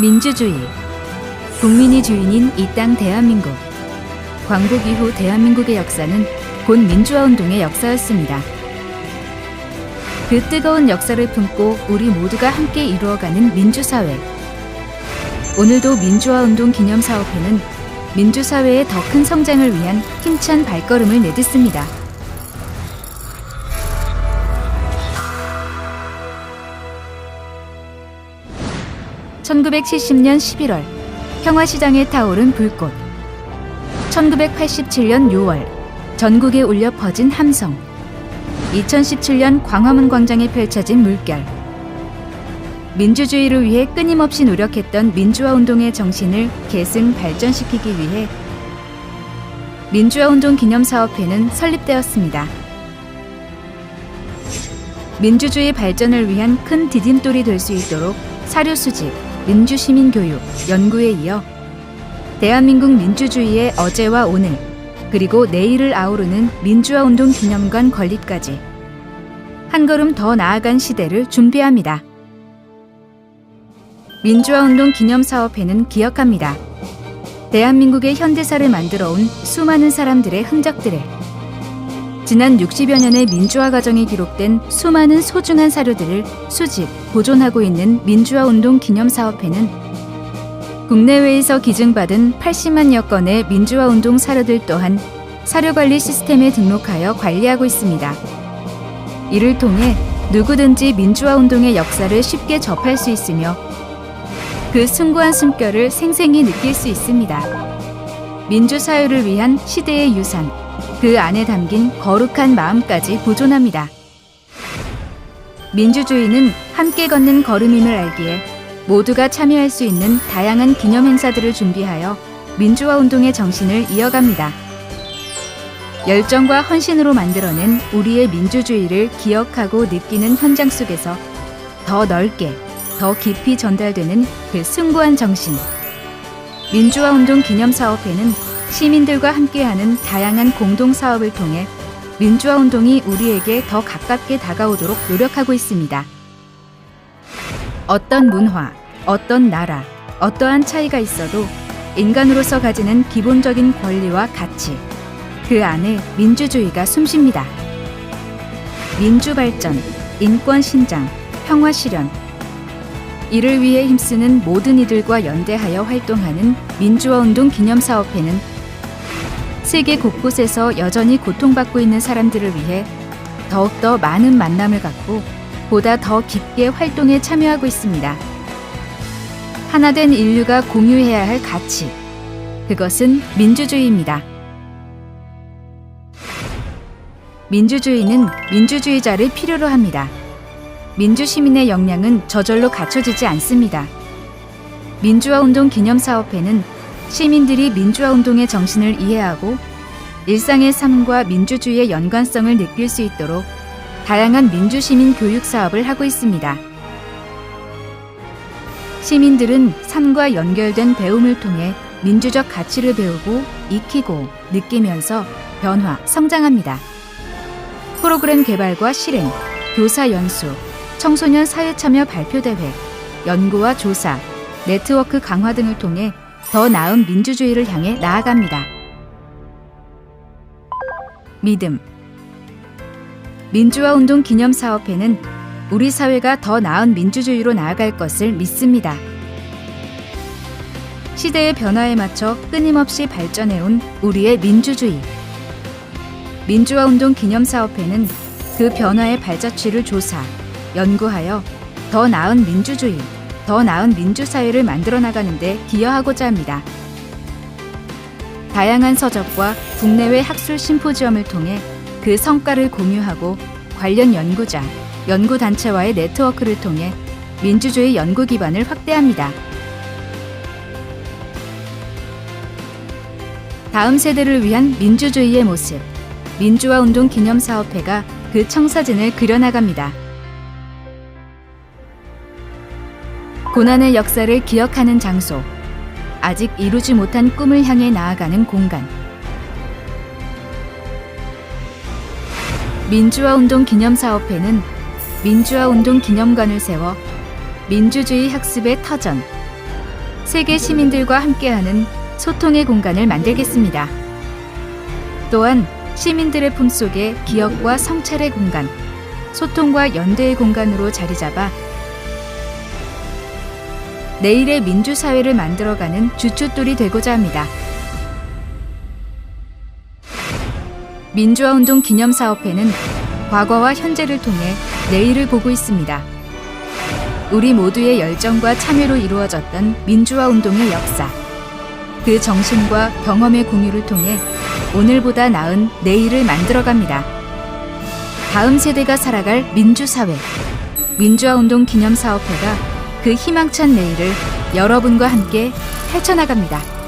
민주주의. 국민이 주인인 이 땅 대한민국. 광복 이후 대한민국의 역사는 곧 민주화 운동의 역사였습니다. 그 뜨거운 역사를 품고 우리 모두가 함께 이루어가는 민주사회. 오늘도 민주화 운동 기념 사업회는 민주사회의 더 큰 성장을 위한 힘찬 발걸음을 내딛습니다. (1970년 11월) 평화시장에 타오른 불꽃. 1987년 6월 전국에 울려 퍼진 함성. 2017년 광화문 광장에 펼쳐진 물결. 민주주의를 위해 끊임없이 노력했던 민주화 운동의 정신을 계승 발전시키기 위해 민주화 운동 기념 사업회는 설립되었습니다. 민주주의 발전을 위한 큰 디딤돌이 될 수 있도록 사료 수집, 민주시민 교육, 연구에 이어 대한민국 민주주의의 어제와 오늘, 그리고 내일을 아우르는 민주화 운동 기념관 건립까지 한 걸음 더 나아간 시대를 준비합니다. 민주화 운동 기념 사업회는 기억합니다. 대한민국의 현대사를 만들어 온 수많은 사람들의 흔적들을 지난 60여 년의 민주화 과정이 기록된 수많은 소중한 사료들을 수집, 보존하고 있는 민주화 운동 기념 사업회는 국내외에서 기증받은 80만여 건의 민주화 운동 사료들 또한 사료 관리 시스템에 등록하여 관리하고 있습니다. 이를 통해 누구든지 민주화 운동의 역사를 쉽게 접할 수 있으며 그 숭고한 숨결을 생생히 느낄 수 있습니다. 민주사회를 위한 시대의 유산, 그 안에 담긴 거룩한 마음까지 보존합니다. 민주주의는 함께 걷는 걸음임을 알기에 모두가 참여할 수 있는 다양한 기념 행사들을 준비하여 민주화 운동의 정신을 이어갑니다. 열정과 헌신으로 만들어낸 우리의 민주주의를 기억하고 느끼는 현장 속에서 더 넓게, 더 깊이 전달되는 그 숭고한 정신. 민주화 운동 기념사업회는 시민들과 함께하는 다양한 공동 사업을 통해 민주화 운동이 우리에게 더 가깝게 다가오도록 노력하고 있습니다. 어떤 문화, 어떤 나라, 어떠한 차이가 있어도 인간으로서 가지는 기본적인 권리와 가치, 그 안에 민주주의가 숨쉽니다. 민주 발전, 인권 신장, 평화 실현, 이를 위해 힘쓰는 모든 이들과 연대하여 활동하는 민주화 운동 기념사업회는 세계 곳곳에서 여전히 고통받고 있는 사람들을 위해 더욱더 많은 만남을 갖고 보다 더 깊게 활동에 참여하고 있습니다. 하나된 인류가 공유해야 할 가치. 그것은 민주주의입니다. 민주주의는 민주주의자를 필요로 합니다. 민주시민의 역량은 저절로 갖춰지지 않습니다. 민주화 운동 기념사업회는 시민들이 민주화 운동의 정신을 이해하고 일상의 삶과 민주주의의 연관성을 느낄 수 있도록 다양한 민주시민 교육 사업을 하고 있습니다. 시민들은 삶과 연결된 배움을 통해 민주적 가치를 배우고 익히고 느끼면서 변화, 성장합니다. 프로그램 개발과 실행, 교사 연수, 청소년 사회참여 발표대회, 연구와 조사, 네트워크 강화 등을 통해 더 나은 민주주의를 향해 나아갑니다. 믿음 민주화 운동 기념 사업회는 우리 사회가 더 나은 민주주의로 나아갈 것을 믿습니다. 시대의 변화에 맞춰 끊임없이 발전해온 우리의 민주주의. 민주화 운동 기념 사업회는 그 변화의 발자취를 조사, 연구하여 더 나은 민주주의, 더 나은 민주사회를 만들어 나가는데 기여하고자 합니다. 다양한 서적과 국내외 학술 심포지엄을 통해 그 성과를 공유하고 관련 연구자, 연구단체와의 네트워크를 통해 민주주의 연구 기반을 확대합니다. 다음 세대를 위한 민주주의의 모습, 민주화 운동 기념 사업회가 그 청사진을 그려나갑니다. 고난의 역사를 기억하는 장소, 아직 이루지 못한 꿈을 향해 나아가는 공간. 민주화 운동 기념 사업회는 민주화 운동 기념관을 세워 민주주의 학습의 터전, 세계 시민들과 함께하는 소통의 공간을 만들겠습니다. 또한 시민들의 품속에 기억과 성찰의 공간, 소통과 연대의 공간으로 자리 잡아 내일의 민주사회를 만들어가는 주춧돌이 되고자 합니다. 민주화운동 기념사업회는 과거와 현재를 통해 내일을 보고 있습니다. 우리 모두의 열정과 참여로 이루어졌던 민주화운동의 역사, 그 정신과 경험의 공유를 통해 오늘보다 나은 내일을 만들어갑니다. 다음 세대가 살아갈 민주사회, 민주화운동 기념사업회가 그 희망찬 내일을 여러분과 함께 펼쳐나갑니다.